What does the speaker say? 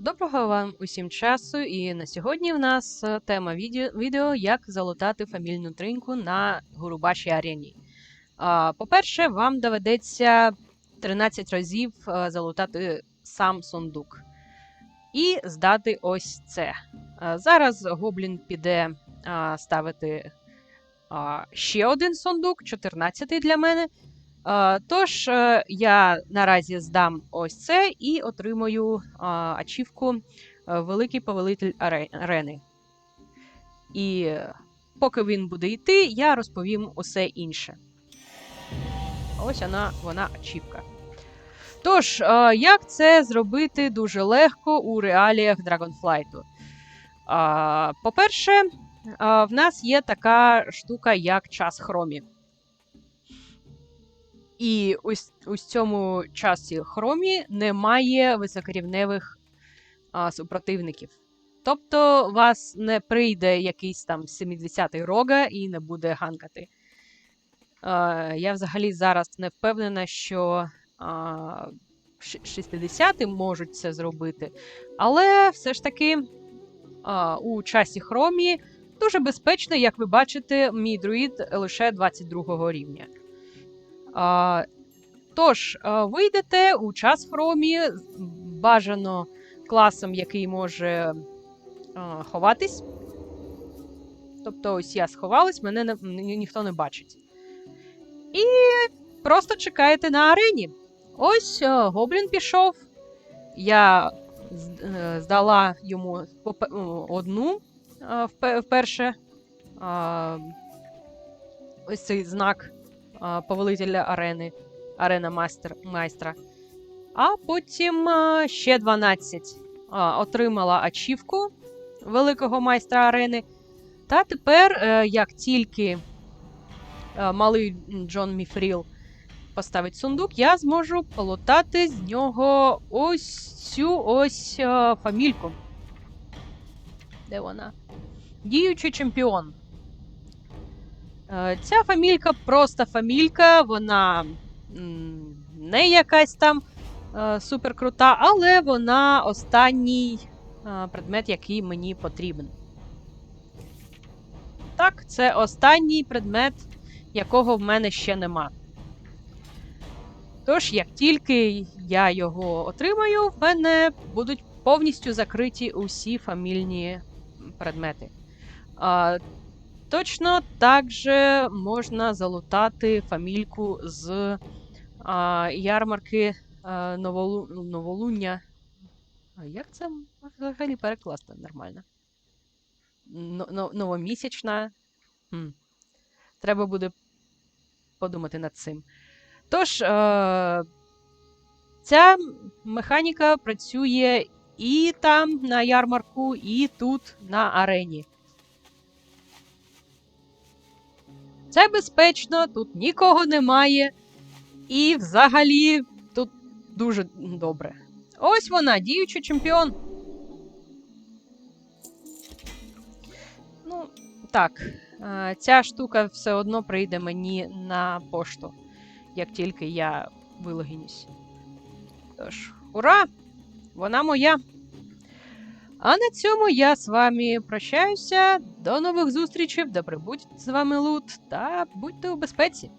Доброго вам усім часу, і на сьогодні в нас е, тема відео, як залутати фамільну триньку на Гурубашій арені. По-перше, вам доведеться 13 разів е, залутати сам сундук і здати ось це. Зараз Гоблін піде ставити ще один сундук, 14 для мене. Е, Тож е, я наразі здам ось це і отримаю а, ачівку е, Великий повелитель арени. І поки він буде йти, я розповім усе інше. Ось вона, вона ачівка. Тож, як це зробити дуже легко у реаліях Dragonflight? По-перше, в нас є така штука, як час хромі. І ось у цьому часі хромі немає високорівневих а, супротивників. Тобто вас не прийде якийсь там 70-й рога і не буде ганкати. А, я взагалі зараз не впевнена, що а, 60-ті можуть це зробити. Але все ж таки а, у часі хромі дуже безпечно, як ви бачите, мій друїд лише 22 рівня. Тож, а, ви йдете у час хромі, бажано класом, який може а, ховатись. Тобто, ось я сховалась, мене не, ні- ніхто не бачить. І просто чекаєте на арені. Ось а, гоблін пішов. Я е, здала йому одну вперше. Ось цей знак повелителя арени, арена майстер, майстра. А потім ще 12 а, отримала ачівку великого майстра арени. Та тепер, е, як тільки е, малий Джон Міфріл поставить сундук, я зможу полутати з нього ось цю ось е, фамільку. Де вона? Діючий чемпіон. Е, Ця фамілька просто фамілька, вона не якась там е, суперкрута, але вона останній е, предмет, який мені потрібен. Так, це останній предмет, якого в мене ще нема. Тож, як тільки я його отримаю, в мене будуть повністю закриті усі фамільні предмети. Точно так же можна залутати фамільку з а, ярмарки а, Новолу... Новолуння. А як це взагалі перекласти нормально? Но- но- Новомісячна. Хм. Треба буде подумати над цим. Тож, е- ця механіка працює і там на ярмарку, і тут на арені. Це безпечно, тут нікого немає. І взагалі тут дуже добре. Ось вона, діючий чемпіон. Ну, так, е, ця штука все одно прийде мені на пошту, як тільки я вилогінюсь. Тож, ура! Вона моя. А на цьому я з вами прощаюся. До нових зустрічей, да прибудь з вами лут та будьте у безпеці.